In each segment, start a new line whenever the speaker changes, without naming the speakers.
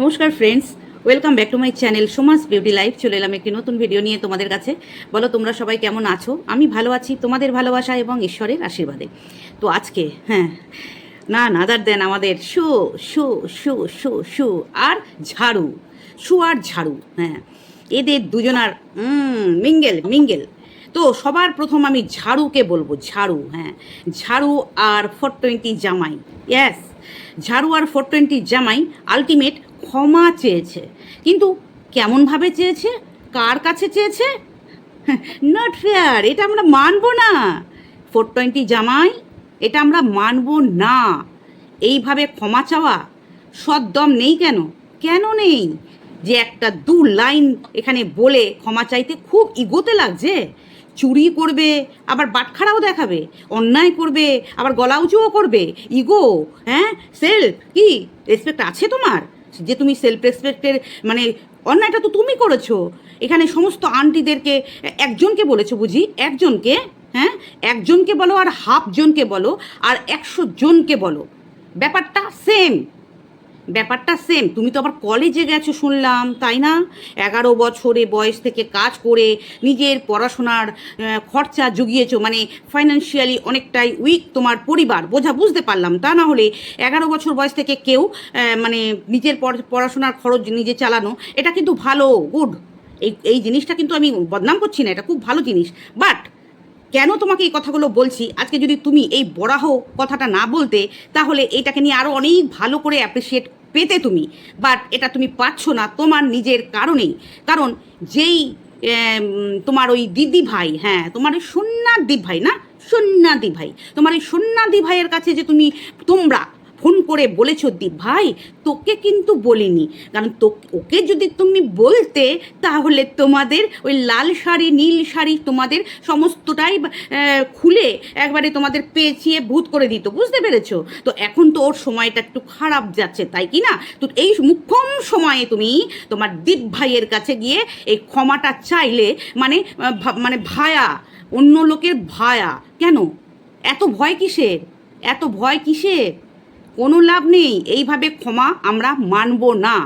নমস্কার friends welcome back to my channel Soma's beauty life চলে এলাম একটি নতুন ভিডিও নিয়ে তোমাদের কাছে। বলো, তোমরা সবাই কেমন আছো? আমি ভালো আছি, তোমাদের ভালোবাসা এবং ঈশ্বরের আশীর্বাদে। তো আজকে হ্যাঁ না নাদার দেন আমাদের শু শু শু শু শু আর ঝাড়ু। শু আর ঝাড়ু হ্যাঁ। এদের দুজনার মিঙ্গেল মিঙ্গেল তো সবার প্রথম আমি ঝাড়ুকে বলব, ঝাড়ু হ্যাঁ। ঝাড়ু আর ফোর টোয়েন্টি জামাই ইয়াস ঝাড়ু আর ফোর টোয়েন্টি জামাই আলটিমেট ক্ষমা চেয়েছে। কিন্তু কেমনভাবে চেয়েছে? কার কাছে চেয়েছে? নট ফেয়ার এটা আমরা মানব না। ফোর টোয়েন্টি জামাই, এটা আমরা মানব না। এইভাবে ক্ষমা চাওয়া সদ্দম নেই কেন? কেন নেই? যে একটা দু লাইন এখানে বলে ক্ষমা চাইতে খুব ইগোতে লাগছে। চুরি করবে, আবার বাটখারাও দেখাবে, অন্যায় করবে, আবার গলা উঁচুও করবে। ইগো হ্যাঁ? সেলফ কি? রেসপেক্ট আছে তোমার? যে তুমি সেলফ রেসপেক্টের মানে অন্যায়টা তো তুমি করেছ। এখানে সমস্ত আন্টিদেরকে, একজনকে বলেছ বুঝি? একজনকে হ্যাঁ? একজনকে বলো আর হাফ জনকে বলো, আর একশো জনকে বলো। ব্যাপারটা সেম ব্যাপারটা সেম তুমি তো আবার কলেজে গেছো শুনলাম, তাই না? এগারো বছরে বয়স থেকে কাজ করে নিজের পড়াশোনার খরচা জুগিয়েছো মানে ফাইন্যান্সিয়ালি অনেকটাই উইক তোমার পরিবার। বোঝা, বুঝতে পারলাম। তা না হলে এগারো বছর বয়স থেকে কেউ মানে নিজের পড়াশোনার খরচ নিজে চালানো, এটা কিন্তু ভালো গুড এই এই জিনিসটা কিন্তু আমি বদনাম করছি না, এটা খুব ভালো জিনিস। বাট কেন তোমাকে এই কথাগুলো বলছি? আজকে যদি তুমি এই বরাহ কথাটা না বলতে, তাহলে এটাকে নিয়ে আরও অনেক ভালো করে অ্যাপ্রিসিয়েট পেতে তুমি। বাট এটা তুমি পাচ্ছ না তোমার নিজের কারণেই। কারণ যেই তোমার ওই দিদি ভাই হ্যাঁ তোমার ওই সন্ন্যাদি ভাই না? সোনাদি ভাই তোমার ওই সোনাদি ভাইয়ের কাছে যে তুমি, তোমরা ফোন করে বলেছ, দি ভাই, তোকে কিন্তু বলিনি। কারণ তো, ওকে যদি তুমি বলতে, তাহলে তোমাদের ওই লাল শাড়ি, নীল শাড়ি তোমাদের সমস্তটাই খুলে একবারে তোমাদের পেঁচিয়ে ভূত করে দিত, বুঝতে পেরেছ? তো এখন তো ওর সময়টা একটু খারাপ যাচ্ছে, তাই কি না? তো এই মুখ্যম সময়ে তুমি তোমার দীপ ভাইয়ের কাছে গিয়ে এই ক্ষমাটা চাইলে মানে মানে ভায়া, অন্য লোকের ভায়া। কেন? এত ভয় কিসের? এত ভয় কিসের? কোনো লাভ নেই। এইভাবে ক্ষমা আমরা মানব না।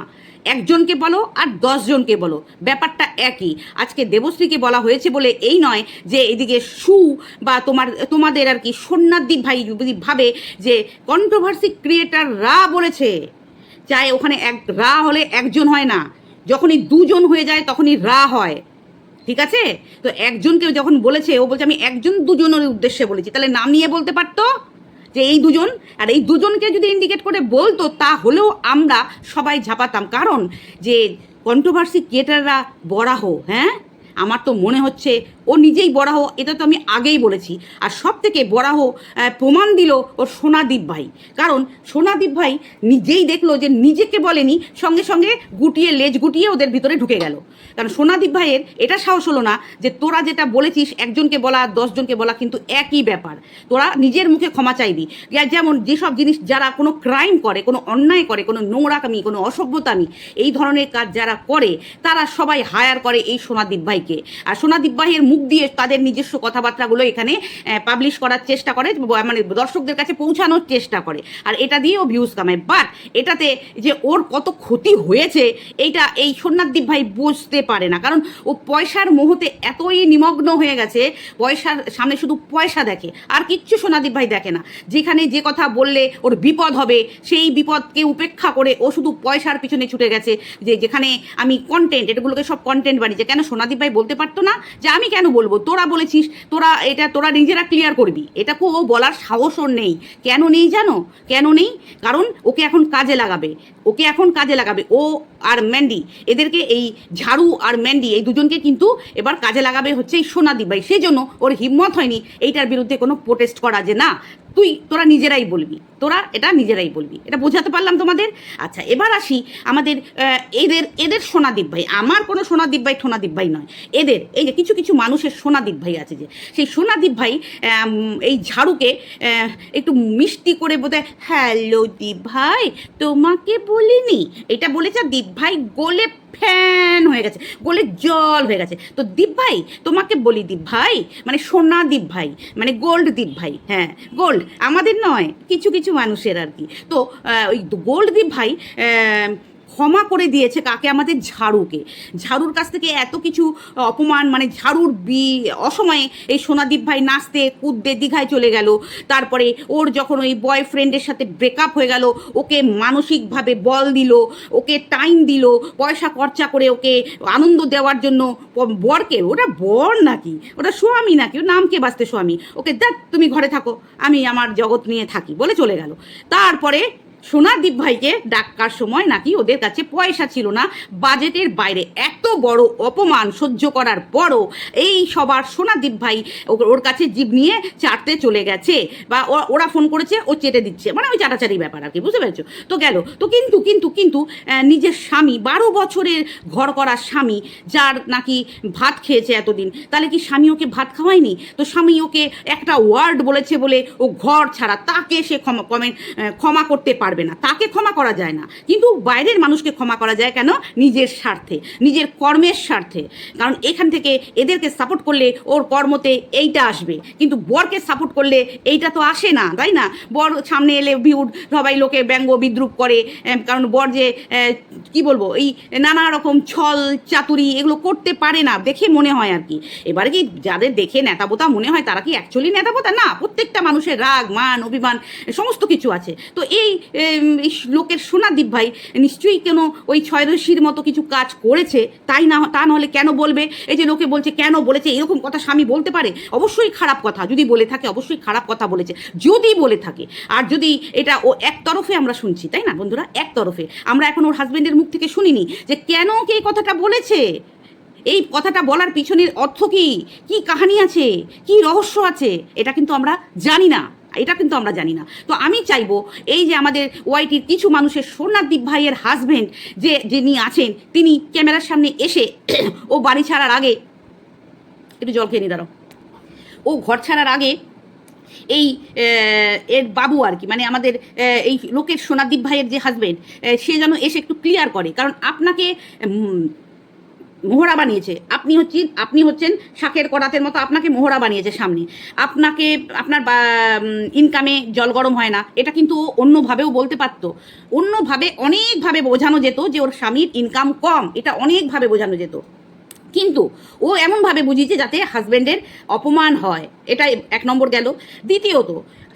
একজনকে বলো আর দশজনকে বলো। ব্যাপারটা একই। আজকে দেবশ্রীকে বলা হয়েছে বলে এই নয় যে এদিকে সু বা তোমার, তোমাদের আর কি সোনাদ্বীপ ভাই যদি ভাবে যে কন্ট্রোভার্সি ক্রিয়েটাররা বলেছে চাই ওখানে এক রা হলে একজন হয় না। যখনই দুজন হয়ে যায় তখনই রা হয়। ঠিক আছে? তো একজনকে যখন বলেছে, ও বলছে, আমি একজন দুজনের উদ্দেশ্যে বলেছি। তাহলে নাম নিয়ে বলতে পারতো? যে এই দুজন আর এই দুজনকে যদি ইন্ডিকেট করে বলতো, তাহলেও আমরা সবাই ঝাঁপাতাম। কারণ যে কন্ট্রোভার্সি ক্রিয়েটাররা বরাহ হ্যাঁ? আমার তো মনে হচ্ছে ও নিজেই বরাহ এটা তো আমি আগেই বলেছি। আর সব থেকে বরাহ প্রমাণ দিল ওর সোনাদীপ ভাই। কারণ সোনাদীপ ভাই নিজেই দেখল যে নিজেকে বলেনি, সঙ্গে সঙ্গে গুটিয়ে, লেজ গুটিয়ে ওদের ভিতরে ঢুকে গেল। কারণ সোনাদীপ ভাইয়ের এটা সাহস হলো না যে তোরা যেটা বলেছিস, একজনকে বলা আর দশজনকে বলা কিন্তু একই ব্যাপার। তোরা নিজের মুখে ক্ষমা চাইবি। যেমন যেসব জিনিস যারা কোনো ক্রাইম করে, কোনো অন্যায় করে, কোনো নোংরাকামি, কোনো অসভ্যতামি, এই ধরনের কাজ যারা করে, তারা সবাই হায়ার করে এই সোনাদীপ ভাইকে। আর সোনাদীপ ভাইয়ের মুখ দিয়ে তাদের নিজস্ব কথাবার্তাগুলো এখানে পাবলিশ করার চেষ্টা করে মানে দর্শকদের কাছে পৌঁছানোর চেষ্টা করে। আর এটা দিয়েও ভিউজ কামায়। বাট এটাতে যে ওর কত ক্ষতি হয়েছে, এইটা এই সোনাদ্বীপ ভাই বুঝতে পারে না। কারণ ও পয়সার মোহতে এতই নিমগ্ন হয়ে গেছে, পয়সার সামনে শুধু পয়সা দেখে। আর কিচ্ছু সোনাদীপ ভাই দেখে না। যেখানে যে কথা বললে ওর বিপদ হবে, সেই বিপদকে উপেক্ষা করে ও শুধু পয়সার পিছনে ছুটে গেছে। যে যেখানে আমি কন্টেন্ট এটাগুলোকে সব কন্টেন্ট বানিয়েছে। কেন সোনাদীপ ভাই বলতে পারতো না যে আমি কেন বলব? তোরা বলেছিস, তোরা এটা, তোরা নিজেরা ক্লিয়ার করবি। এটা ও বলার সাহস ওর নেই। কেন নেই জানো? কেন নেই? কারণ ওকে এখন কাজে লাগাবে। ওকে এখন কাজে লাগাবে। ও আর ম্যান্ডি, এদেরকে এই ঝাড়ু আর ম্যান্ডি, এই দুজনকে কিন্তু এবার কাজে লাগাবে হচ্ছে এই সোনাদীপ ভাই সেই জন্য ওর হিম্মত হয়নি এইটার বিরুদ্ধে কোনো প্রোটেস্ট করা যে না, তুই তোরা নিজেরাই বলবি, তোরা এটা নিজেরাই বলবি। এটা বোঝাতে পারলাম তোমাদের? আচ্ছা এবার আসি আমাদের এদের এদের সোনাদীপ ভাই আমার কোনো সোনাদীপ ভাই ঠোনাদীপ ভাই নয়। এদের, এই যে কিছু কিছু মানুষের সোনাদীপ ভাই আছে যে, সেই সোনাদীপ ভাই এই ঝাড়ুকে একটু মিষ্টি করে বোধহয়, হ্যালো দীপ ভাই তোমাকে বলিনি। এটা বলেছে দীপ ভাই গোলে ফ্যান হয়ে গেছে, গোলে জল হয়ে গেছে। তো দীপ ভাই, তোমাকে বলি দীপ ভাই মানে সোনা দীপ ভাই মানে গোল্ড দীপ ভাই হ্যাঁ গোল্ড আমাদের নয়, কিছু কিছু মানুষের আর কি। তো ওই গোল্ড দীপ ভাই ক্ষমা করে দিয়েছে কাকে? আমাদের ঝাড়ুকে। ঝাড়ুর কাছ থেকে এত কিছু অপমান মানে ঝাড়ুর বি, অসময়ে এই সোনাদীপ ভাই নাচতে, কুদতে দীঘায় চলে গেল। তারপরে ওর যখন ওই বয়ফ্রেন্ডের সাথে ব্রেকআপ হয়ে গেল, ওকে মানসিকভাবে বল দিল, ওকে টাইম দিল, পয়সা খরচা করে ওকে আনন্দ দেওয়ার জন্য বরকে, ওটা বর নাকি? ওটা স্বামী নাকি? ওর নামকে বাঁচতে স্বামী? ওকে দেখ, তুমি ঘরে থাকো, আমি আমার জগৎ নিয়ে থাকি, বলে চলে গেল। তারপরে সোনাদীপ ভাইকে ডাক্কার সময় নাকি ওদের কাছে পয়সা ছিল না, বাজেটের বাইরে এত বড় অপমান সহ্য করার পরও এই সবার সোনাদীপ ভাই ওর কাছে জিভ নিয়ে চাটতে চলে গেছে বা ওরা ফোন করেছে, ও চেটে দিচ্ছে। মানে ওই চাটাচারি ব্যাপার আর কি, বুঝতে পেরেছ? তো গেল। তো কিন্তু কিন্তু কিন্তু নিজের স্বামী, বারো বছরের ঘর করা স্বামী, যার নাকি ভাত খেয়েছে এতদিন, তাহলে কি স্বামী ওকে ভাত খাওয়ায়নি? তো স্বামী ওকে একটা ওয়ার্ড বলেছে বলে ও ঘর ছাড়া, তাকে সে ক্ষমা কমেন্ট ক্ষমা করতে পারবে না। তাকে ক্ষমা করা যায় না। কিন্তু বাইরের মানুষকে ক্ষমা করা যায় কেন? নিজের স্বার্থে, নিজের কর্মের স্বার্থে। কারণ এখান থেকে এদেরকে সাপোর্ট করলে ওর কর্মতে এইটা আসবে। কিন্তু বরকে সাপোর্ট করলে এইটা তো আসে না, তাই না? বর সামনে এলে ভিউড সবাই লোকে ব্যঙ্গ বিদ্রুপ করে। কারণ বর যে কি বলব, এই নানা রকম ছল, চাতুরি এগুলো করতে পারে না, দেখে মনে হয় আর কি। এবারে কি যাদের দেখে নেতাবোতা মনে হয় তারা কি অ্যাকচুয়ালি নেতাবোতা না, প্রত্যেকটা মানুষের রাগ, মান, অভিমান, সমস্ত কিছু আছে। তো এই লোকের সোনাদীপ ভাই, নিশ্চয়ই কেন ওই ছয়রশির মতো কিছু কাজ করেছে? তাই না, তা নাহলে কেন বলবে? এই যে লোকে বলছে, কেন বলেছে, এরকম কথা স্বামী বলতে পারে? অবশ্যই খারাপ কথা। যদি বলে থাকে, অবশ্যই খারাপ কথা বলেছে। যদি বলে থাকে, আর যদি এটা ও এক তরফে আমরা শুনছি, তাই না বন্ধুরা? এক তরফে। আমরা এখন ওর হাজবেন্ডের মুখ থেকে শুনিনি যে কেন কে এই কথাটা বলেছে? এই কথাটা বলার পিছনের অর্থ কি? কি কাহানি আছে? কি রহস্য আছে? এটা কিন্তু আমরা জানি না। এটা কিন্তু আমরা জানি না। তো আমি চাইব এই যে আমাদের ওয়াইটির কিছু মানুষের সোনাদীপ ভাইয়ের হাজবেন্ড যে, যিনি আছেন, তিনি ক্যামেরার সামনে এসে ও বাড়ি ছাড়ার আগে একটু জল খেয়ে নি দাঁড়াও। ও ঘর ছাড়ার আগে এই এর বাবু আর কি মানে আমাদের এই লোকের সোনাদীপ ভাইয়ের যে হাজবেন্ড সে যেন এসে একটু ক্লিয়ার করে। কারণ আপনাকে মোহরা বানিয়েছে। আপনি হচ্ছেন আপনি হচ্ছেন শাকের করাতের মতো আপনাকে মোহরা বানিয়েছে সামনে। আপনাকে, আপনার ইনকামে জল গরম হয় না। এটা কিন্তু অন্যভাবেও বলতে পারতো। অন্যভাবে, অনেকভাবে বোঝানো যেত যে ওর স্বামীর ইনকাম কম। এটা অনেকভাবে বোঝানো যেত। কিন্তু ও এমনভাবে বুঝিয়েছে যাতে হাজব্যান্ডের অপমান হয়। এটা এক নম্বর গেল। দ্বিতীয়ত,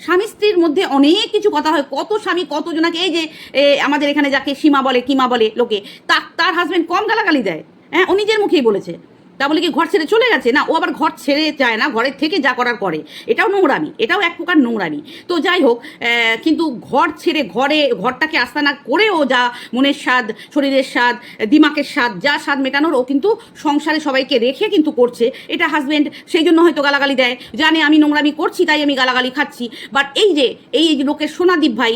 স্বামী স্ত্রীর মধ্যে অনেক কিছু কথা হয়। কত স্বামী, কতজনাকে এই যে আমাদের এখানে যাকে সীমা বলে, কিমা বলে লোকে তার হাজব্যান্ড কম গালাগালি দেয়। হ্যাঁ ও নিজের মুখেই বলেছে। তা বলে কি ঘর ছেড়ে চলে গেছে? না, ও আবার ঘর ছেড়ে যায় না, ঘরের থেকে যা করার করে। এটাও নোংরামি, এটাও এক প্রকার নোংরামি। তো যাই হোক কিন্তু ঘর ছেড়ে ঘরে, ঘরটাকে আস্তানা করেও যা মনের স্বাদ, শরীরের স্বাদ, দিমাকের স্বাদ, যা স্বাদ মেটানোর, ও কিন্তু সংসারে সবাইকে রেখে কিন্তু করছে। এটা হাজব্যান্ড সেই জন্য হয়তো গালাগালি দেয়। জানে আমি নোংরামি করছি, তাই আমি গালাগালি খাচ্ছি। বাট এই যে এই যে লোকের সোনাদীপ ভাই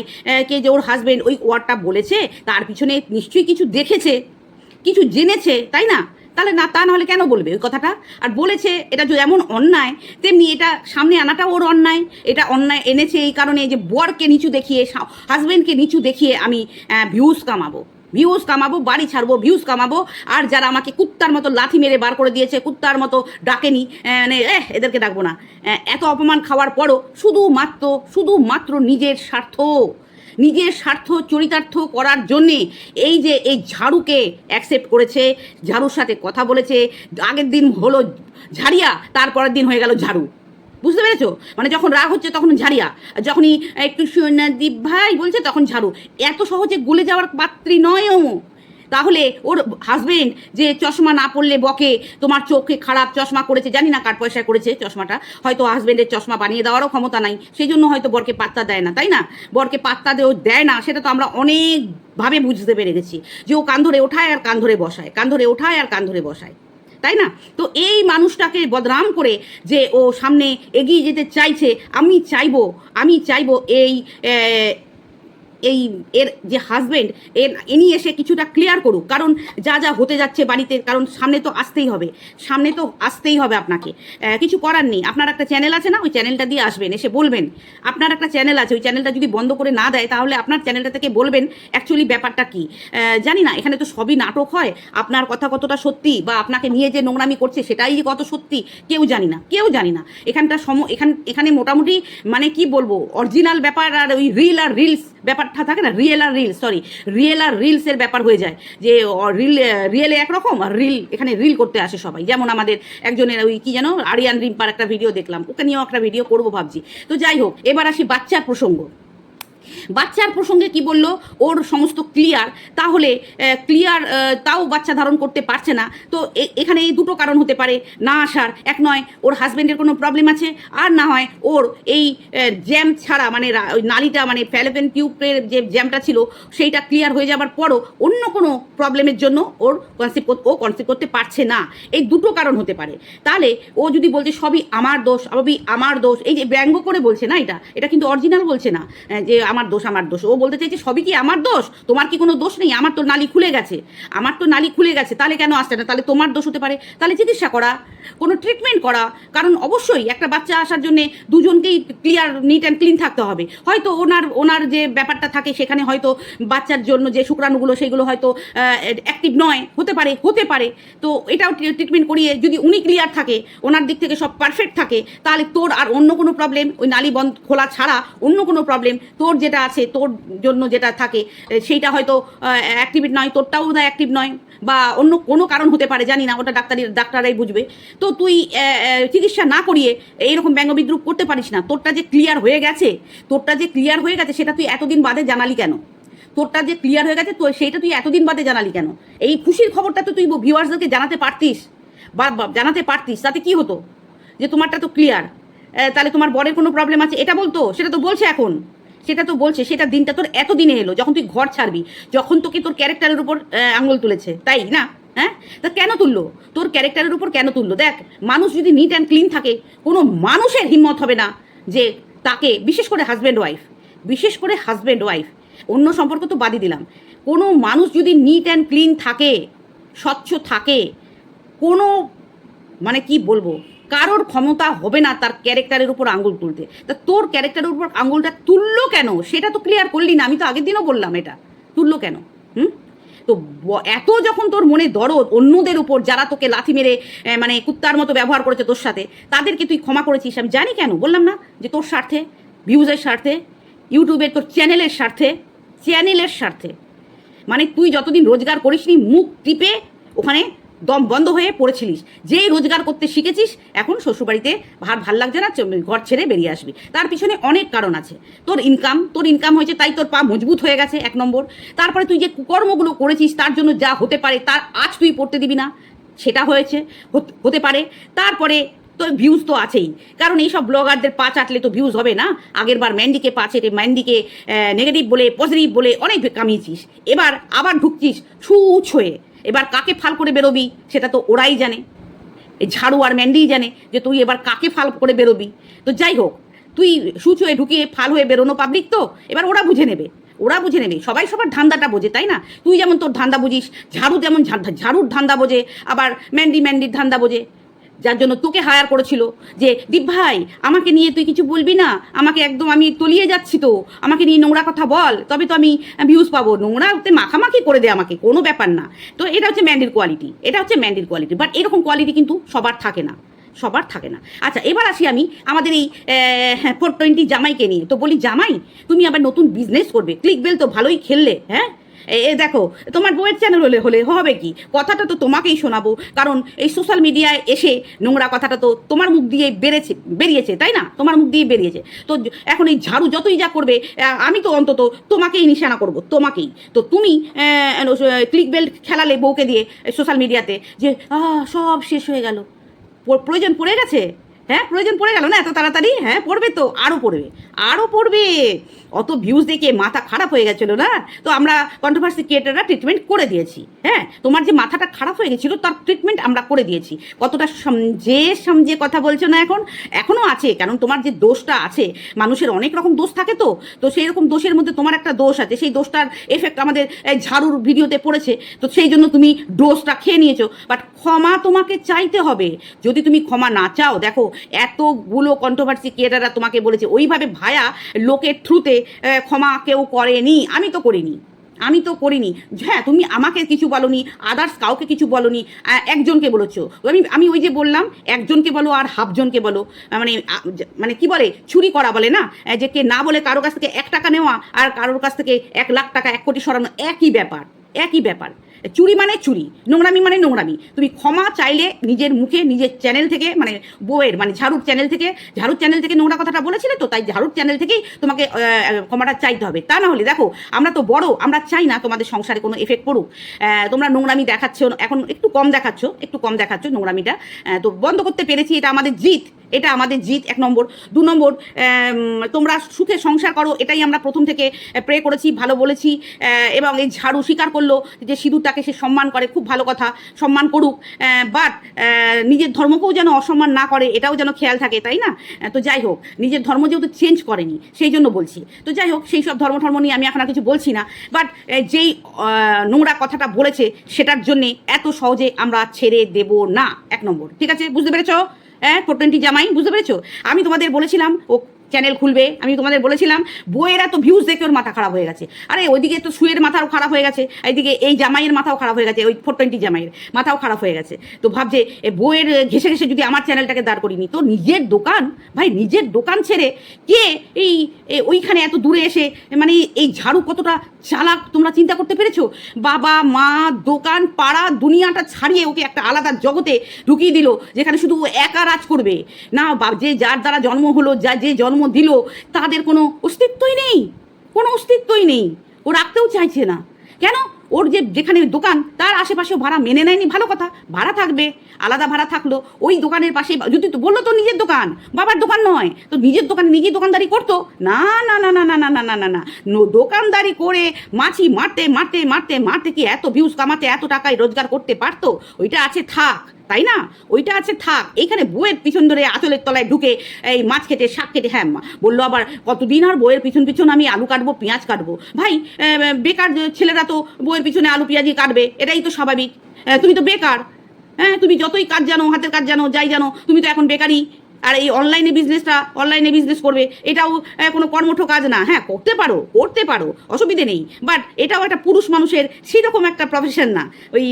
কে যে ওর হাজব্যান্ড ওই ওয়ার্ডটা বলেছে, তার পিছনে নিশ্চয়ই কিছু দেখেছে। কিছু জেনেছে, তাই না? তাহলে না, তা নাহলে কেন বলবে ওই কথাটা? আর বলেছে, এটা যে এমন অন্যায়, তেমনি এটা সামনে আনাটা ওর অন্যায়, এটা অন্যায় এনেছে এই কারণে যে বরকে নিচু দেখিয়ে হাজব্যান্ডকে নিচু দেখিয়ে আমি ভিউজ কামাবো। ভিউজ কামাবো, বাড়ি ছাড়বো ভিউজ কামাবো, আর যারা আমাকে কুত্তার মতো লাথি মেরে বার করে দিয়েছে, কুত্তার মতো ডাকেনি মানে এহ, এদেরকে ডাকবো না। এত অপমান খাওয়ার পরও শুধুমাত্র শুধুমাত্র নিজের স্বার্থ। নিজের স্বার্থ চরিতার্থ করার জন্যে এই যে এই ঝাড়ুকে অ্যাকসেপ্ট করেছে, ঝাড়ুর সাথে কথা বলেছে, আগের দিন হলো ঝাড়িয়া, তারপরের দিন হয়ে গেল ঝাড়ু। বুঝতে পেরেছ? মানে যখন রাগ হচ্ছে তখন ঝাড়িয়া যখনই একটু দীপ ভাই বলছে তখন ঝাড়ু। এত সহজে গলে যাওয়ার পাত্রী নয় ও তাহলে ওর হাজবেন্ড যে চশমা না পড়লে বকে, তোমার চোখে খারাপ চশমা করেছে, জানি না কার পয়সা করেছে চশমাটা, হয়তো হাজবেন্ডের চশমা বানিয়ে দেওয়ারও ক্ষমতা নাই সেই জন্য হয়তো বরকে পাত্তা দেয় না, তাই না? বরকে পাত্তা দেও দেয় না, সেটা তো আমরা অনেকভাবে বুঝতে পেরে গেছি যে ও কান ধরে ওঠায় আর কান ধরে বসায়, কান ধরে ওঠায় আর কান ধরে বসায়, তাই না? তো এই মানুষটাকে বদনাম করে যে ও সামনে এগিয়ে যেতে চাইছে, আমি চাইব আমি চাইব এই এই এর যে হাজবেন্ড এর, ইনি এসে কিছুটা ক্লিয়ার করুক। কারণ যা যা হতে যাচ্ছে বাড়িতে, কারণ সামনে তো আসতেই হবে। সামনে তো আসতেই হবে আপনাকে। কিছু করার নেই। আপনার একটা চ্যানেল আছে না? ওই চ্যানেলটা দিয়ে আসবেন, এসে বলবেন। আপনার একটা চ্যানেল আছে, ওই চ্যানেলটা যদি বন্ধ করে না দেয়, তাহলে আপনার চ্যানেলটা থেকে বলবেন অ্যাকচুয়ালি ব্যাপারটা কি? জানি না, এখানে তো সবই নাটক হয়। আপনার কথা কতটা সত্যি বা আপনাকে নিয়ে যে নোংরামি করছে, সেটাই কত সত্যি, কেউ জানি না, কেউ জানি না। এখানটা সম, এখান, এখানে মোটামুটি মানে কি বলব অরিজিনাল ব্যাপার আর ওই রিল আর রিলস ব্যাপারটা থাকে না রিয়েল আর রিল সরি রিয়েল আর রিলসের ব্যাপার হয়ে যায়। যে রিল রিয়েলে একরকম আর রিল এখানে রিল করতে আসে সবাই। যেমন আমাদের একজনের ওই কি যেন, আরিয়ান রিম্পার একটা ভিডিও দেখলাম। ওকে নিয়েও একটা ভিডিও করব ভাবছি। তো যাই হোক, এবার আসি বাচ্চার প্রসঙ্গ। বাচ্চার প্রসঙ্গে কি বলল? ওর সমস্ত ক্লিয়ার তাহলে ক্লিয়ার তাও বাচ্চা ধারণ করতে পারছে না। তো এখানে এই দুটো কারণ হতে পারে। না আসার, এক নয়, ওর হাজব্যান্ডের কোনো প্রবলেম আছে। আর না হয়, ওর এই জ্যাম ছাড়া মানে নালিটা মানে ফ্যালোপেন টিউবের যে জ্যামটা ছিল, সেইটা ক্লিয়ার হয়ে যাবার পরও অন্য কোনো প্রবলেমের জন্য ওর কনসিভ ও কনসিভ করতে পারছে না। এই দুটো কারণ হতে পারে। তাহলে, ও যদি বলছে, সবই আমার দোষ, সবই আমার দোষ, এই যে ব্যঙ্গ করে বলছে না এটা? এটা কিন্তু অরিজিনাল বলছে না যে আমার দোষ, আমার দোষ। ও বলতে চাইছে, সবই কি আমার দোষ? তোমার কি কোনো দোষ নেই? আমার তো নালি খুলে গেছে। আমার তো নালি খুলে গেছে, তাহলে কেন আসছে না? তাহলে তোমার দোষ হতে পারে। তাহলে চিকিৎসা করা, কোনো ট্রিটমেন্ট করা। কারণ অবশ্যই একটা বাচ্চা আসার জন্য দুজনকেই ক্লিয়ার নিট অ্যান্ড ক্লিন থাকতে হবে। হয়তো ওনার ওনার যে ব্যাপারটা থাকে, সেখানে হয়তো বাচ্চার জন্য যে শুক্রাণুগুলো, সেগুলো হয়তো অ্যাক্টিভ নয়। হতে পারে হতে পারে। তো এটাও ট্রিটমেন্ট করিয়ে যদি উনি ক্লিয়ার থাকে, ওনার দিক থেকে সব পারফেক্ট থাকে, তাহলে তোর আর অন্য কোনো প্রবলেম ওই নালি বন্ধ, খোলা ছাড়া অন্য কোনো প্রবলেম তোর যেটা আছে তোর জন্য যেটা থাকে সেইটা হয়তো অ্যাক্টিভ নয়, তোরটাও বোধহয় অ্যাক্টিভ নয়, বা অন্য কোনো কারণ হতে পারে, জানি না, ওটা ডাক্তারি, ডাক্তাররাই বুঝবে। তো তুই চিকিৎসা না করিয়ে এইরকম ব্যঙ্গ বিদ্রুপ করতে পারিস না। তোরটা যে ক্লিয়ার হয়ে গেছে, তোরটা যে ক্লিয়ার হয়ে গেছে, সেটা তুই এতদিন বাদে জানালি কেন? তোরটা যে ক্লিয়ার হয়ে গেছে, তো সেইটা তুই এতদিন বাদে জানালি কেন? এই খুশির খবরটা তো তুই ভিউয়ার্সদেরকে জানাতে পারতিস, বা জানাতে পারতিস, তাতে কি হতো? যে তোমারটা তো ক্লিয়ার তাহলে তোমার বরের কোনো প্রবলেম আছে, এটা বলতো? সেটা তো বলছে এখন। সেটা তো বলছে, সেটা দিনটা তোর এত দিনে এলো, যখন তুই ঘর ছাড়বি, যখন তোকে তোর ক্যারেক্টারের উপর আঙুল তুলেছে, তাই না? হ্যাঁ? তা কেন তুললো? তোর ক্যারেক্টারের উপর কেন তুললো? দেখ, মানুষ যদি নিট অ্যান্ড ক্লিন থাকে, কোনো মানুষের হিম্মত হবে না যে তাকে, বিশেষ করে হাজব্যান্ড ওয়াইফ বিশেষ করে হাজব্যান্ড ওয়াইফ অন্য সম্পর্ক তো বাদই দিলাম, কোনো মানুষ যদি নিট অ্যান্ড ক্লিন থাকে, স্বচ্ছ থাকে, কোনো মানে কি বলব? কারোর ক্ষমতা হবে না তার ক্যারেক্টারের উপর আঙুল তুলতে। তা তোর ক্যারেক্টারের উপর আঙুলটা তুললো কেন? সেটা তো ক্লিয়ার করলি না, আমি তো আগের দিনও বললাম এটা। তুললো কেন? হুম? তো এত যখন তোর মনে দরদ অন্যদের উপর, যারা তোকে লাথি মেরে মানে কুত্তার মতো ব্যবহার করেছে তোর সাথে, তাদেরকে তুই ক্ষমা করেছিস, আমি জানি কেন, বললাম না যে তোর স্বার্থে ভিউজের স্বার্থে ইউটিউবের তোর চ্যানেলের স্বার্থে চ্যানেলের স্বার্থে। মানে তুই যতদিন রোজগার করিসনি, মুখ টিপে ওখানে দম বন্ধ হয়ে পড়েছিলিস। যেই রোজগার করতে শিখেছিস, এখন শ্বশুরবাড়িতে ভার ভালো লাগছে না ঘর ছেড়ে বেরিয়ে আসবি। তার পিছনে অনেক কারণ আছে। তোর ইনকাম তোর ইনকাম হয়েছে, তাই তোর পা মজবুত হয়ে গেছে, এক নম্বর। তারপরে তুই যে কুকর্মগুলো করেছিস, তার জন্য যা হতে পারে, তার আজ তুই পড়তে দিবি না। সেটা হয়েছে, হত- পারে। তারপরে তো ভিউজ তো আছেই। কারণ এইসব ব্লগারদের পা চাটলে তো ভিউজ হবে না। আগের বার ম্যান্ডিকে পা চেটে ম্যান্ডিকে নেগেটিভ বলে পজিটিভ বলে অনেক কামিয়েছিস। এবার আবার ঢুকছিস ছুঁচ হয়ে। এবার কাকে ফাল করে বেরোবি সেটা তো ওরাই জানে। এই ঝাড়ু আর ম্যান্ডিই জানে যে তুই এবার কাকে ফাল করে বেরোবি। তো যাই হোক, তুই সুচ হয়ে ঢুকিয়ে ফাল হয়ে বেরোনো পাবলিক তো, এবার ওরা বুঝে নেবে। ওরা বুঝে নেবে, সবাই সবার ধান্দাটা বোঝে, তাই না? তুই যেমন তোর ধান্দা বুঝিস, ঝাড়ু যেমন ঝাড়ুর ধান্দা বোঝে, আবার ম্যান্ডি ম্যান্ডির ধান্দা বোঝে। যার জন্য তোকে হায়ার করেছিল যে, দীপ ভাই, আমাকে নিয়ে তুই কিছু বলবি না? আমাকে একদম আমি তলিয়ে যাচ্ছি তো। আমাকে নিয়ে নোংরা কথা বল। তবে তো আমি ভিউজ পাবো। নোংরাতে মাখামাখি করে দে আমাকে, কোনো ব্যাপার না। তো এটা হচ্ছে ম্যান্ডির কোয়ালিটি এটা হচ্ছে ম্যান্ডির কোয়ালিটি বাট এরকম কোয়ালিটি কিন্তু সবার থাকে না। সবার থাকে না। আচ্ছা এবার আসি আমি আমাদের এই ফোর টোয়েন্টি জামাইকে নিয়ে। তো বলি, জামাই, তুমি আবার নতুন বিজনেস করবে। ক্লিক বেল তো ভালোই খেললে হ্যাঁ? এ- দেখো, তোমার বইয়ের চ্যানেল হলে হলে হবে কি? কথাটা তো তোমাকেই শোনাবো। কারণ এই সোশ্যাল মিডিয়ায় এসে নোংরা কথাটা তো তোমার মুখ দিয়ে বেড়েছে, বেরিয়েছে, তাই না? তোমার মুখ দিয়ে বেরিয়েছে। তো এখন এই ঝাড়ু যতই যা করবে আমি তো অন্তত তোমাকেই নিশানা করব, তোমাকেই। তো তুমি ক্লিক বেল্ট খেলালে বউকে দিয়ে সোশ্যাল মিডিয়াতে যে সব শেষ হয়ে গেল। প্রয়োজন পড়ে গেছে? হ্যাঁ প্রয়োজন পড়ে গেল না এত তাড়াতাড়ি? হ্যাঁ পড়বে তো আরও পড়বে আরও পড়বে। অত ভিউজ দেখে মাথা খারাপ হয়ে গেছিল না? তো আমরা কন্ট্রোভার্সি ক্রিয়েটাররা ট্রিটমেন্ট করে দিয়েছি হ্যাঁ? তোমার যে মাথাটা খারাপ হয়ে গেছিল, তার ট্রিটমেন্ট আমরা করে দিয়েছি। কতটা সমঝে সমঝে কথা বলছো না এখন এখনও আছে, কারণ তোমার যে দোষটা আছে, মানুষের অনেক রকম দোষ থাকে তো? তো সেই রকম দোষের মধ্যে তোমার একটা দোষ আছে, সেই দোষটার এফেক্ট আমাদের ঝাড়ুর ভিডিওতে পড়েছে। তো সেই জন্য তুমি ডোজটা খেয়ে নিয়েছো। বাট ক্ষমা তোমাকে চাইতে হবে। যদি তুমি ক্ষমা না চাও, দেখো এতগুলো কন্ট্রোভার্সি ক্রিয়েটাররা তোমাকে বলেছে, ওইভাবে ভায়া লোকের থ্রুতে ক্ষমা কেউ করেনি। আমি তো করিনি। আমি তো করিনি। হ্যাঁ তুমি আমাকে কিছু বলনি আদার্স কাউকে কিছু বলনি একজনকে বলেছ। আমি আমি ওই যে বললাম, একজনকে বলো আর হাফজনকে বলো। মানে মানে কি বলে, চুরি করা বলে না? যে কে না বলে কারোর কাছ থেকে এক টাকা নেওয়া আর কারোর কাছ থেকে এক লাখ টাকা, এক কোটি সরানো, একই ব্যাপার একই ব্যাপার। চুরি মানে চুরি, নোংরামি মানে নোংরামি। তুমি ক্ষমা চাইলে নিজের মুখে, নিজের চ্যানেল থেকে মানে বউয়ের মানে ঝাড়ুর চ্যানেল থেকে, ঝাড়ুর চ্যানেল থেকে নোংরা কথাটা বলেছিলে তো, তাই ঝাড়ুর চ্যানেল থেকেই তোমাকে ক্ষমাটা চাইতে হবে। তা না হলে দেখো, আমরা তো বড়, আমরা চাই না তোমাদের সংসারে কোনো এফেক্ট পড়ুক। তোমরা নোংরামি দেখাচ্ছ, এখন একটু কম দেখাচ্ছ, একটু কম দেখাচ্ছ নোংরামিটা। তো বন্ধ করতে পেরেছি, এটা আমাদের জিত। এটা আমাদের জিত এক নম্বর। দু নম্বর তোমরা সুখে সংসার করো, এটাই আমরা প্রথম থেকে প্রে করেছি, ভালো বলেছি এবং এই ঝাড়ু স্বীকার করল যে সিঁদুরটাকে সে সম্মান করে, খুব ভালো কথা, সম্মান করুক বাট নিজের ধর্মকেও যেন অসম্মান না করে, এটাও যেন খেয়াল থাকে, তাই না? তো যাই হোক, নিজের ধর্ম যেহেতু চেঞ্জ করেনি, সেই জন্য বলছি। তো যাই হোক, সেই সব ধর্ম ধর্ম নিয়ে আমি এখন আর কিছু বলছি না বাট যেই নোংরা কথাটা বলেছে, সেটার জন্যে এত সহজে আমরা ছেড়ে দেব না, এক নম্বর। ঠিক আছে? বুঝতে পেরেছ? হ্যাঁ ফোর টোয়েন্টি জামাই বুঝতে পেরেছ? আমি তোমাদের বলেছিলাম ও চ্যানেল খুলবে। আমি তোমাদের বলেছিলাম, বইয়েরা তো ভিউজ দেখে ওর মাথা খারাপ হয়ে গেছে। আরে, ওইদিকে তো সুয়ের মাথাও খারাপ হয়ে গেছে, এইদিকে এই জামাইয়ের মাথাও খারাপ হয়ে গেছে, ওই ফোর টোয়েন্টি জামাইয়ের মাথাও খারাপ হয়ে গেছে। তো ভাবছে বইয়ের ঘেসে ঘেসে যদি আমার চ্যানেলটাকে দাঁড় করিনি তো নিজের দোকান, ভাই নিজের দোকান ছেড়ে কে এই ওইখানে এত দূরে এসে মানে এই ঝাড়ু কতটা চালাক তোমরা চিন্তা করতে পেরেছ? বাবা, মা, দোকান, পাড়া, দুনিয়াটা ছাড়িয়ে ওকে একটা আলাদা জগতে ঢুকিয়ে দিল, যেখানে শুধু একা রাজ করবে। না যে যার দ্বারা জন্ম হলো, যা যে জন্ম দিল, তাদের কোনো অস্তিত্বই নেই, কোনো অস্তিত্বই নেই। ও রাখতেও চাইছে না। কেন? ওর যে যেখানে দোকান, তার আশেপাশেও ভাড়া মেনে নেয়নি, ভালো কথা। ভাড়া থাকবে, আলাদা ভাড়া থাকল। ওই দোকানের পাশে যদি তো বলল তো নিজের দোকান, বাবার দোকান নয়, তো নিজের দোকানে নিজেই দোকানদারি করতো? না না না না না না না না না না। নো দোকানদারি করে মাছি মারতে মারতে মারতে মারতে কি এত ভিউজ কামাতে, এত টাকায় রোজগার করতে পারতো? ওইটা আছে, থাক। তাই না? ওইটা আছে, থাক। এখানে বইয়ের পিছন ধরে আঁচলের তলায় ঢুকে এই মাছ খেতে, শাক খেতে হ্যাঁ বলল আবার, কতদিন আর বইয়ের পিছন পিছন আমি আলু কাটবো, পেঁয়াজ কাটবো? ভাই বেকার ছেলেরা তো বইয়ের পিছনে আলু পেঁয়াজি কাটবে, এটাই তো স্বাভাবিক। তুমি তো বেকার। হ্যাঁ তুমি যতই কাজ জানো, হাতের কাজ জানো, যাই জানো, তুমি তো এখন বেকারই। আর এই অনলাইনে বিজনেসটা অনলাইনে বিজনেস করবে, এটাও কোনো কর্মঠ কাজ না। হ্যাঁ করতে পারো করতে পারো, অসুবিধে নেই। বাট এটাও একটা পুরুষ মানুষের সেরকম একটা প্রফেশন না। ওই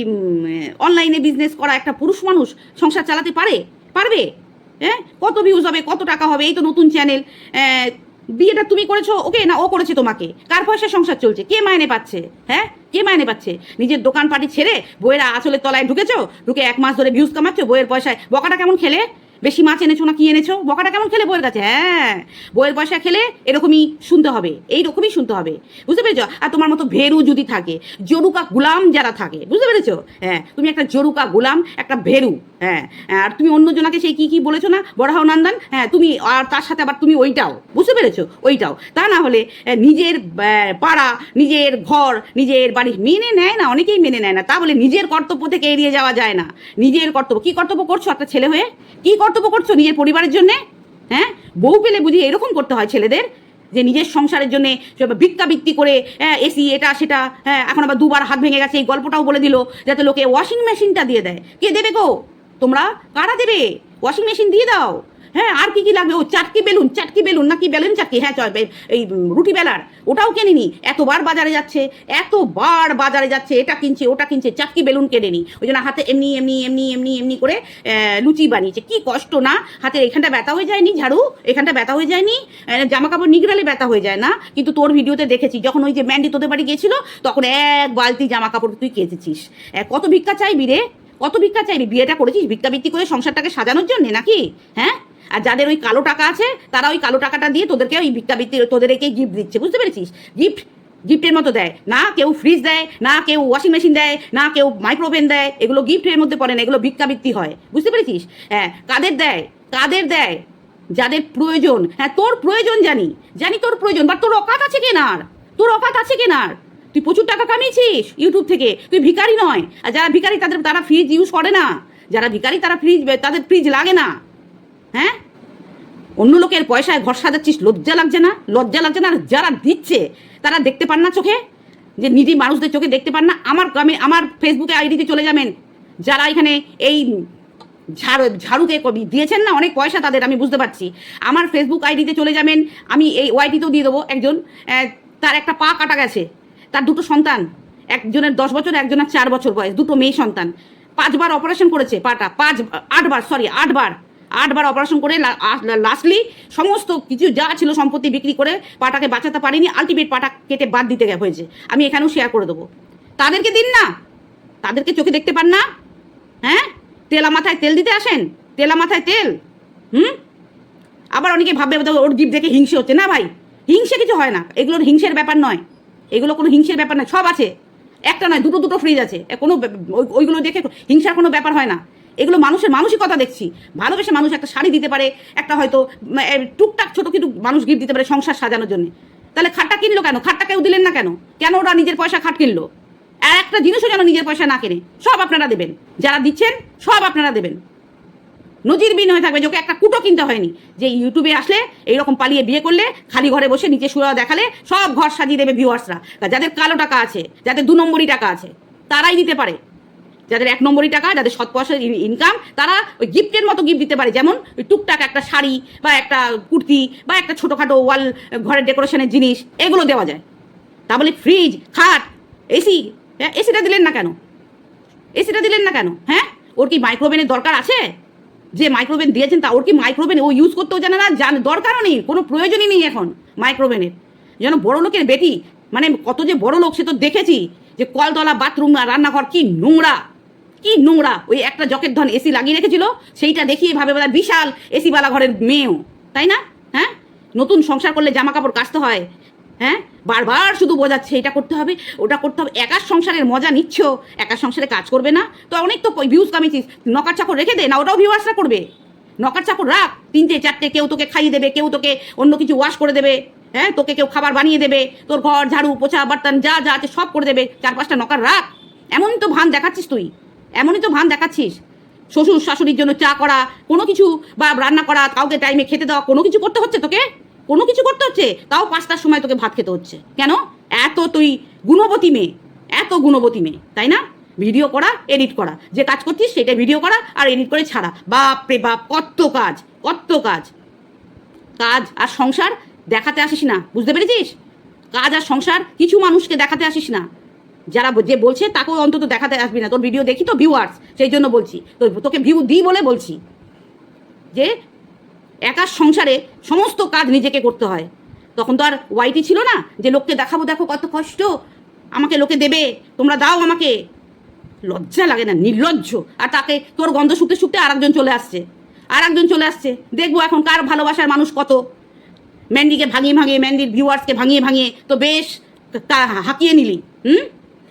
অনলাইনে বিজনেস করা একটা পুরুষ মানুষ সংসার চালাতে পারে? পারবে? হ্যাঁ? কত ভিউজ হবে, কত টাকা হবে, এই তো নতুন চ্যানেল বিয়েটা তুমি করেছ, ওকে? না, ও করেছে তোমাকে। কার পয়সা সংসার চলছে? কে মাইনে পাচ্ছে? হ্যাঁ? কে মাইনে পাচ্ছে? নিজের দোকান পাটি ছেড়ে বইয়ের আঁচলের তলায় ঢুকেছো? ঢুকে এক মাস ধরে ভিউজ কামাচ্ছো, বইয়ের পয়সায়। বকাটা কেমন খেলে? বেশি মাছ এনেছো না কি এনেছো? বকাটা কেমন খেলে বইয়ের কাছে? হ্যাঁ বইয়ের পয়সা খেলে এরকমই শুনতে হবে, এইরকমই শুনতে হবে, বুঝতে পেরেছ? আর তোমার মতো ভেরু যদি থাকে, জরুকা গুলাম যারা থাকে, বুঝতে পেরেছ? হ্যাঁ তুমি একটা জরুকা গুলাম, একটা ভেরু হ্যাঁ আর তুমি অন্য জনাকে সেই কি কি বলেছ না? বড়াও নন্দন হ্যাঁ তুমি আর তার সাথে আবার তুমি ওইটাও, বুঝতে পেরেছ? ওইটাও, তা না হলে নিজের পাড়া, নিজের ঘর, নিজের বাড়ি মেনে নেয় না, অনেকেই মেনে নেয় না, তা বলে নিজের কর্তব্য থেকে এড়িয়ে যাওয়া যায় না, নিজের কর্তব্য, কি কর্তব্য করছ একটা ছেলে হয়ে? কি কর্তব্য করছ নিজের পরিবারের জন্যে? হ্যাঁ? বউ পেলে বুঝি এরকম করতে হয় ছেলেদের? যে নিজের সংসারের জন্যে ভিক্ষা বিক্রি করে হ্যাঁ এসি এটা, সেটা হ্যাঁ এখন আবার দুবার হাত ভেঙে গেছে, এই গল্পটাও বলে দিল, যাতে লোকে ওয়াশিং মেশিনটা দিয়ে দেয়। কে দেবে গো? তোমরা? কারা দেবে? ওয়াশিং মেশিন দিয়ে দাও। হ্যাঁ আর কি কি লাগবে? ও চাটকি বেলুন চাটকি বেলুন নাকি বেলুন চাটকি? হ্যাঁ এই রুটি বেলার, ওটাও কেনে নি। এতবার বাজারে যাচ্ছে, এতবার বাজারে যাচ্ছে, এটা কিনছে, ওটা কিনছে, চাটকি বেলুন কেনে নি। ওই জন্য হাতে এমনি এমনি এমনি এমনি এমনি করে লুচি বানিয়েছে। কি কষ্ট না? হাতের এখানটা ব্যথা হয়ে যায়নি, ঝাড়ু? এখানটা ব্যথা হয়ে যায়নি? জামা কাপড় নিগড়ালে ব্যথা হয়ে যায় না? কিন্তু তোর ভিডিওতে দেখেছি, যখন ওই যে ম্যান্ডি তোদের বাড়ি গিয়েছিল, তখন এক বালতি জামা কাপড় তুই কেচেছিস। কত ভিক্ষা চাইবি রে? কত ভিক্ষা চাইবি? বিয়েটা করেছিস ভিক্ষা ভিত্তি করে সংসারটাকে সাজানোর জন্য নাকি? হ্যাঁ? আর যাদের ওই কালো টাকা আছে, তারা ওই কালো টাকাটা দিয়ে তোদেরকে ওই ভিক্ষাবৃত্তি তোদেরকে গিফট দিচ্ছে, বুঝতে পেরেছিস? গিফট গিফটের মতো দেয়। না কেউ ফ্রিজ দেয়, না কেউ ওয়াশিং মেশিন দেয়, না কেউ মাইক্রোওভেন দেয়, এগুলো গিফটের মধ্যে পড়ে না, এগুলো ভিক্ষাবৃত্তি হয়। বুঝতে পেরেছিস? হ্যাঁ কাদের দেয়? কাদের দেয়? যাদের প্রয়োজন। হ্যাঁ তোর প্রয়োজন, জানি। জানি তোর প্রয়োজন বাট তোর অকাত আছে কেনার তোর অকাত আছে কেনার তুই প্রচুর টাকা কামিয়েছিস ইউটিউব থেকে। তুই ভিখারি নয়। আর যারা ভিখারি, তাদের, তারা ফ্রিজ ইউজ করে না। যারা ভিখারি, তারা ফ্রিজ তাদের ফ্রিজ লাগে না। হ্যাঁ? অন্য লোকের পয়সায় ঘর সাজাচ্ছিস, লজ্জা লাগছে না? লজ্জা লাগছে না? যারা দিচ্ছে, তারা দেখতে পান না চোখে? যে নিজি মানুষদের চোখে দেখতে পান না? আমার আমি আমার ফেসবুকে আইডিতে চলে যাবেন। যারা এখানে এই ঝাড়ু, ঝাড়ুতে কবি, দিয়েছেন না? অনেক পয়সা তাদের, আমি বুঝতে পারছি। আমার ফেসবুক আইডিতে চলে যাবেন। আমি এই ওয়াইটিতেও দিয়ে দেবো একজন। তার একটা পা কাটা গেছে। তার দুটো সন্তান। একজনের দশ বছর, একজনের চার বছর বয়স। দুটো মেয়ে সন্তান। পাঁচবার অপারেশন করেছে পাটা। পাঁচ, আটবার সরি আটবার। আটবার অপারেশন করে লাস্টলি সমস্ত কিছু যা ছিল সম্পত্তি বিক্রি করে পাটাকে বাঁচাতে পারিনি আলটিমেট পাটা কেটে বাদ দিতে হয়েছে। আমি এখানেও শেয়ার করে দেবো। তাদেরকে দিন না। তাদেরকে চোখে দেখতে পান না। হ্যাঁ? তেলা মাথায় তেল দিতে আসেন? তেলা মাথায় তেল? হুম? আবার অনেকে ভাববে ওর জীব দেখে হিংসে হচ্ছে। না ভাই, হিংসে কিছু হয় না। এগুলোর হিংসের ব্যাপার নয়। এগুলো কোনো হিংসের ব্যাপার নয় সব আছে। একটা নয়, দুটো দুটো ফ্রিজ আছে। কোনো ওইগুলো দেখে হিংসার কোনো ব্যাপার হয় না। এগুলো মানুষের মানসিকতা দেখছি। ভালোবেসে মানুষ একটা শাড়ি দিতে পারে, একটা হয়তো টুকটাক ছোটো কিছু মানুষ গিফট দিতে পারে সংসার সাজানোর জন্য। তাহলে খাটটা কিনলো কেন? খাটটা কেউ দিলেন না কেন? কেন ওরা নিজের পয়সা খাট কিনলো? আর একটা জিনিসও যেন নিজের পয়সা না কেনে, সব আপনারা দেবেন। যারা দিচ্ছেন, সব আপনারা দেবেন। নজিরবিহীন হয়ে থাকবে যে ওকে একটা কুটো কিনতে হয়নি। যে ইউটিউবে আসলে এইরকম পালিয়ে বিয়ে করলে, খালি ঘরে বসে নিচে শুয়ে দেখালে, সব ঘর সাজিয়ে দেবে ভিউয়ার্সরা যাদের কালো টাকা আছে, যাদের দু নম্বরই টাকা আছে, তারাই দিতে পারে। যাদের এক নম্বরই টাকা, যাদের সৎ পয়সার ইনকাম তারা ওই গিফটের মতো গিফট দিতে পারে। যেমন ওই টুকটাক একটা শাড়ি বা একটা কুর্তি বা একটা ছোটোখাটো ওয়াল ঘরের ডেকোরেশনের জিনিস, এগুলো দেওয়া যায়। তা বলে ফ্রিজ খাট এসি হ্যাঁ এসিটা দিলেন না কেন? এসিটা দিলেন না কেন? হ্যাঁ? ওর কি মাইক্রোওভেনের দরকার আছে? যে মাইক্রোওভেন দিয়েছেন তা ওর কি মাইক্রোওভেন ও ইউজ করতেও জানে না? জান দরকারও নেই, কোনো প্রয়োজনই নেই এখন মাইক্রোওভেনের যেন বড় লোকের বেটি মানে কত যে বড় লোক সে তো দেখেছি, যে কলতলা বাথরুম রান্নাঘর কি নোংরা। কি নোংরা? ওই একটা জকের ধন এসি লাগিয়ে রেখেছিল, সেইটা দেখিয়ে ভাবে বলা বিশাল এসিওয়ালা ঘরের মেয়েও। তাই না? হ্যাঁ? নতুন সংসার করলে জামা কাপড় কাচতে হয়। হ্যাঁ? বারবার শুধু বোঝাচ্ছে, এটা করতে হবে, ওটা করতে হবে। একার সংসারের মজা নিচ্ছ, একার সংসারে কাজ করবে না। তো অনেক তো ভিউজ কামিয়েছিস, নকার চাকর রেখে দে, না ওটাও ভিউয়ার্সরা করবে? নকার চাকর রাখ, তিনটে, চারটে কেউ তোকে খাইয়ে দেবে, কেউ তোকে অন্য কিছু ওয়াশ করে দেবে হ্যাঁ? তোকে কেউ খাবার বানিয়ে দেবে, তোর ঘর, ঝাড়ু, পোছা, বার্তান, যা যা আছে সব করে দেবে, চার পাঁচটা নকার রাখ। এমন তো ভান দেখাচ্ছিস তুই। এমনই তো ভান দেখাচ্ছিস। শ্বশুর শাশুড়ির জন্য চা করা, কোনো কিছু বা রান্না করা, কাউকে টাইমে খেতে দেওয়া, কোনো কিছু করতে হচ্ছে তোকে? কোনো কিছু করতে হচ্ছে? তাও পাঁচটার সময় তোকে ভাত খেতে হচ্ছে। কেন? এত তুই গুণবতী মেয়ে। এত গুণবতী মেয়ে, তাই না? ভিডিও করা এডিট করা। যে কাজ করছিস সেটা ভিডিও করা আর এডিট করে ছাড়া। বাপ রে বাপ, কত কাজ কত কাজ। কাজ আর সংসার দেখাতে আসিস না, বুঝতে পেরেছিস? কাজ আর সংসার কিছু মানুষকে দেখাতে আসিস না। যারা যে বলছে, তাকেও অন্তত দেখাতে আসবি না। তোর ভিডিও দেখি তো ভিউয়ার্স সেই জন্য বলছি। তো তোকে ভিউ দিই বলে বলছি যে একার সংসারে সমস্ত কাজ নিজেকে করতে হয়। তখন তো আর ওয়াইটি ছিল না যে, লোককে দেখাবো, দেখো কত কষ্ট, আমাকে লোকে দেবে, তোমরা দাও আমাকে। লজ্জা লাগে না, নির্লজ্জ। আর তাকে তোর গন্ধ শুকতে শুকতে আর একজন চলে আসছে। আর একজন চলে আসছে। দেখব এখন কার ভালোবাসার মানুষ কত। ম্যান্ডিকে ভাঙিয়ে ভাঙিয়ে ম্যান্ডির ভিউয়ার্সকে ভাঙিয়ে ভাঙিয়ে, তো বেশ, তা হাঁকিয়ে নিলি, হুম?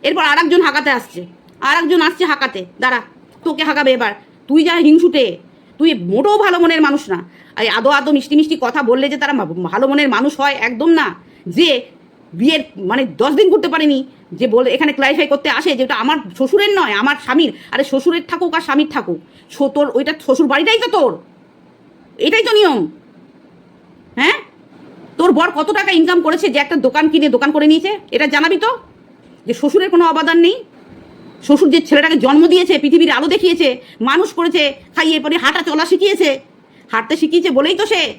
এরপর আর একজন হাঁকাতে আসছে। আর একজন আসছে হাঁকাতে। দাঁড়া, তোকে হাঁকাবে এবার। তুই যা হিংসুটে, তুই মোটেও ভালো মনের মানুষ না। আর আদো আদো মিষ্টি মিষ্টি কথা বললে যে তারা ভালো মনের মানুষ হয় একদম না। যে বিয়ের মানে দশ দিন করতে পারেনি, যে বলে এখানে ক্লারিফাই করতে আসে যে ওটা আমার শ্বশুরের নয়, আমার স্বামীর। আরে শ্বশুরের থাকুক আর স্বামীর থাকুক। ছো- তোর ওইটা শ্বশুর বাড়িটাই তো তোর। এটাই তো নিয়ম। হ্যাঁ? তোর বর কত টাকা ইনকাম করেছে যে একটা দোকান কিনে দোকান করে নিয়েছে? এটা জানাবি তো? যে শ্বশুরের কোনো অবদান নেই? শ্বশুর যে ছেলেটাকে জন্ম দিয়েছে, পৃথিবীর আলো দেখিয়েছে, মানুষ করেছে খাইয়ে পরে হাঁটা চলা শিখিয়েছে। হাঁটতে শিখিয়েছে বলেই তো সে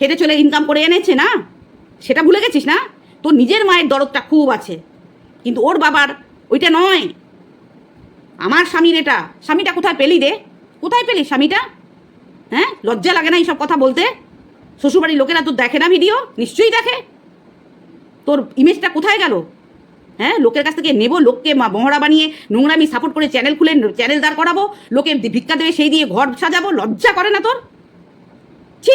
হেঁটে চলে ইনকাম করে এনেছে না? সেটা ভুলে গেছিস না? তোর নিজের মায়ের দরদটা খুব আছে। কিন্তু ওর বাবার ওইটা নয়। আমার স্বামীর এটা। স্বামীটা কোথায় পেলি রে? কোথায় পেলি স্বামীটা? হ্যাঁ? লজ্জা লাগে না এইসব কথা বলতে? শ্বশুরবাড়ির লোকেরা তো দেখে না ভিডিও? নিশ্চয়ই দেখে। তোর ইমেজটা কোথায় গেল? হ্যাঁ? লোকের কাছ থেকে নেব, লোককে মহড়া বানিয়ে নোংরামি সাপোর্ট করে চ্যানেল খুলে চ্যানেল দাঁড় করাবো, লোকে ভিক্ষা দেবে, সেই দিয়ে ঘর সাজাবো, লজ্জা করে না তোর? ছি!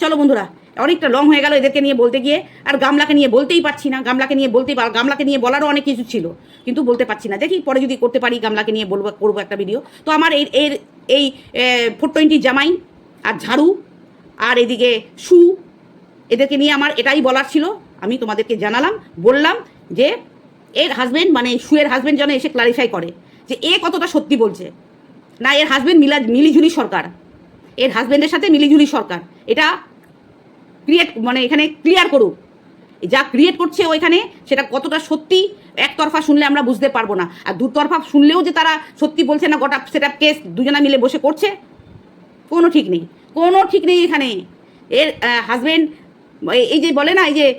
চলো বন্ধুরা, অনেকটা লং হয়ে গেল এদেরকে নিয়ে বলতে গিয়ে। আর গামলাকে নিয়ে বলতেই পারছি না, গামলাকে নিয়ে বলতেই পার গামলাকে নিয়ে বলারও অনেক কিছু ছিল, কিন্তু বলতে পারছি না। দেখি পরে যদি করতে পারি, গামলাকে নিয়ে বলব, করব একটা ভিডিও তো আমার এই এর এই ফোর টোয়েন্টি জামাই আর ঝাড়ু আর এদিকে শু, এদেরকে নিয়ে আমার এটাই বলার ছিল। আমি তোমাদেরকে জানালাম, বললাম যে এর হাজব্যান্ড মানে শুয়ের হাজবেন্ড যেন এসে ক্লারিফাই করে যে এ কতটা সত্যি বলছে। না, এর হাজবেন্ড মিলা মিলিঝুলি সরকার। এর হাজবেন্ডের সাথে মিলিঝুলি সরকার। এটা ক্রিয়েট মানে এখানে ক্লিয়ার করুক। যা ক্রিয়েট করছে ওইখানে সেটা কতটা সত্যি, একতরফা শুনলে আমরা বুঝতে পারব না। আর দুতরফা শুনলেও যে তারা সত্যি বলছে না, গোটা সেটা কেস দুজনা মিলে বসে করছে, কোনো ঠিক নেই। কোনো ঠিক নেই এখানে। এর হাজবেন্ড এই- যে বলে না, এই যে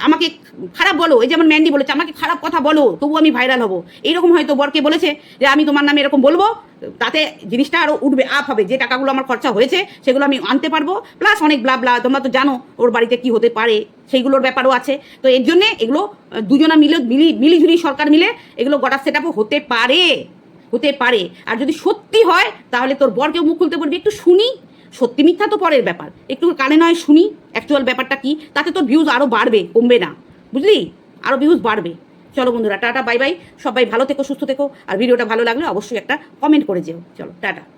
আমাকে খারাপ বলো, এই যেমন ম্যান্ডি বলেছে, আমাকে খারাপ কথা বলো তবু আমি ভাইরাল হব। এইরকম হয়তো বরকে বলেছে যে, আমি তোমার নামে এরকম বলব, তাতে জিনিসটা আরও উঠবে আপ হবে। যে টাকাগুলো আমার খরচা হয়েছে, সেগুলো আমি আনতে পারব। প্লাস অনেক ব্লা ব্লা তোমরা তো জানো, ওর বাড়িতে কি হতে পারে, সেইগুলোর ব্যাপারও আছে। তো এর জন্যে এগুলো দুজনা মিলে, মিলি মিলিঝুলি সরকার মিলে এগুলো গটার সেট হতে পারে। হতে পারে। আর যদি সত্যি হয়, তাহলে তোর বরকেও মুখ খুলতে বলবি। একটু শুনি। সত্যি মিথ্যা তো পরের ব্যাপার। একটু কানে নয় শুনি অ্যাকচুয়াল ব্যাপারটা কি? তাতে তোর ভিউজ আরও বাড়বে, কমবে না। বুঝলি? আরও ভিউজ বাড়বে। চলো বন্ধুরা, টাটা বাই বাই সবাই ভালো থেকো, সুস্থ থেকো। আর ভিডিওটা ভালো লাগলে অবশ্যই একটা কমেন্ট করে যেও। চলো, টাটা।